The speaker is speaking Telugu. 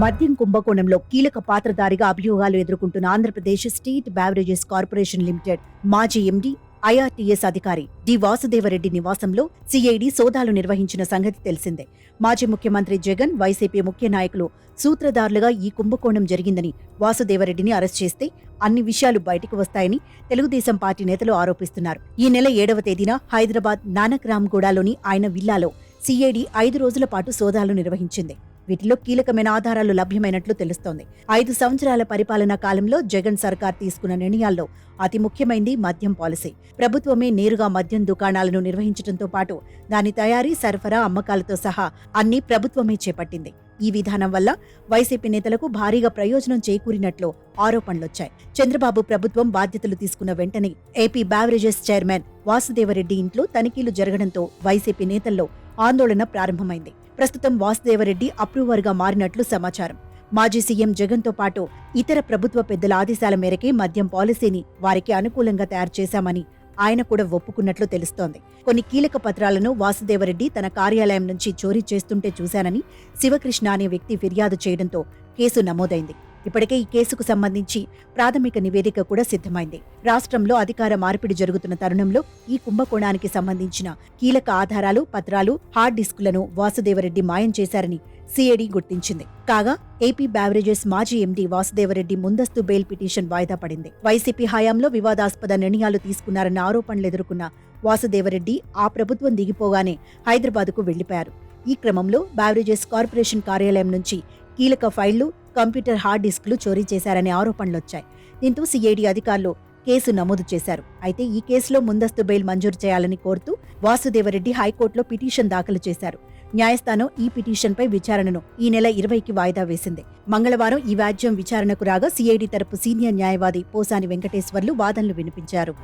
మద్యం కుంభకోణంలో కీలక పాత్రధారిగా అభియోగాలు ఎదుర్కొంటున్న Andhra Pradesh state beverages corporation limited మాజీ ఎండీ ఐఆర్టీఎస్ అధికారి డి వాసుదేవరెడ్డి నివాసంలో సిఐడి సోదాలు నిర్వహించిన సంగతి తెలిసిందే. మాజీ ముఖ్యమంత్రి జగన్ వైసీపీ ముఖ్య నాయకులు సూత్రధారులుగా ఈ కుంభకోణం జరిగిందని వాసుదేవరెడ్డిని అరెస్ట్ చేస్తే అన్ని విషయాలు బయటకు వస్తాయని తెలుగుదేశం పార్టీ నేతలు ఆరోపిస్తున్నారు. ఈ నెల ఏడవ తేదీన హైదరాబాద్ నానక్రామ్గూడలోని ఆయన విల్లాలో సిఐడి ఐదు రోజుల పాటు సోదాలు నిర్వహించింది. వీటిలో కీలకమైన ఆధారాలు లభ్యమైనట్లు తెలుస్తోంది. ఐదు సంవత్సరాల పరిపాలనా కాలంలో జగన్ సర్కార్ తీసుకున్న నిర్ణయాల్లో అతి ముఖ్యమైంది మద్యం పాలసీ. ప్రభుత్వమే నేరుగా మద్యం దుకాణాలను నిర్వహించడంతో పాటు దాని తయారీ సరఫరా అమ్మకాలతో సహా అన్ని ప్రభుత్వమే చేపట్టింది. ఈ విధానం వల్ల వైసీపీ నేతలకు భారీగా ప్రయోజనం చేకూరినట్లు ఆరోపణలొచ్చాయి. చంద్రబాబు ప్రభుత్వం బాధ్యతలు తీసుకున్న వెంటనే ఏపీ బ్యావరేజెస్ చైర్మన్ వాసుదేవరెడ్డి ఇంట్లో తనిఖీలు జరగడంతో వైసీపీ నేతల్లో ఆందోళన ప్రారంభమైంది. ప్రస్తుతం వాసుదేవరెడ్డి అప్రూవర్గా మారినట్లు సమాచారం. మాజీ సీఎం జగన్తో పాటు ఇతర ప్రభుత్వ పెద్దల ఆదేశాల మేరకే మద్యం పాలసీని వారికి అనుకూలంగా తయారు చేశామని ఆయన కూడా ఒప్పుకున్నట్లు తెలుస్తోంది. కొన్ని కీలక పత్రాలను వాసుదేవరెడ్డి తన కార్యాలయం నుంచి చోరీ చేస్తుంటే చూశానని శివకృష్ణ అనే వ్యక్తి ఫిర్యాదు చేయడంతో కేసు నమోదైంది. ఇప్పటికే ఈ కేసుకు సంబంధించి ప్రాథమిక నివేదిక కూడా సిద్ధమైంది. రాష్ట్రంలో అధికార మార్పిడి జరుగుతున్న తరుణంలో ఈ కుంభకోణానికి సంబంధించిన కీలక ఆధారాలు పత్రాలు హార్డ్ డిస్కులను వాసుదేవరెడ్డి మాయం చేశారని సిఐడి గుర్తించింది. కాగా ఏపీ బ్యావరేజెస్ మాజీ ఎండీ వాసుదేవరెడ్డి ముందస్తు బెయిల్ పిటిషన్ వాయిదా పడింది. వైసీపీ హయాంలో వివాదాస్పద నిర్ణయాలు తీసుకున్నారన్న ఆరోపణలు ఎదుర్కొన్న వాసుదేవరెడ్డి ఆ ప్రభుత్వం దిగిపోగానే హైదరాబాద్కు వెళ్ళిపోయారు ఈ క్రమంలో బ్యావరేజెస్ కార్పొరేషన్ కార్యాలయం నుంచి కీలక ఫైళ్ళు కంప్యూటర్ హార్డ్ డిస్క్లు చోరీ చేశారనే ఆరోపణలొచ్చాయి. దీంతో సిఐడి అధికారులు కేసు నమోదు చేశారు. అయితే ఈ కేసులో ముందస్తు బెయిల్ మంజూరు చేయాలని కోరుతూ వాసుదేవరెడ్డి హైకోర్టులో పిటిషన్ దాఖలు చేశారు. న్యాయస్థానం ఈ పిటిషన్పై విచారణను ఈ నెల ఇరవైకి వాయిదా వేసింది. మంగళవారం ఈ వ్యాజ్యం విచారణకు రాగా సిఐడి తరపు సీనియర్ న్యాయవాది పోసాని వెంకటేశ్వర్లు వాదనలు వినిపించారు.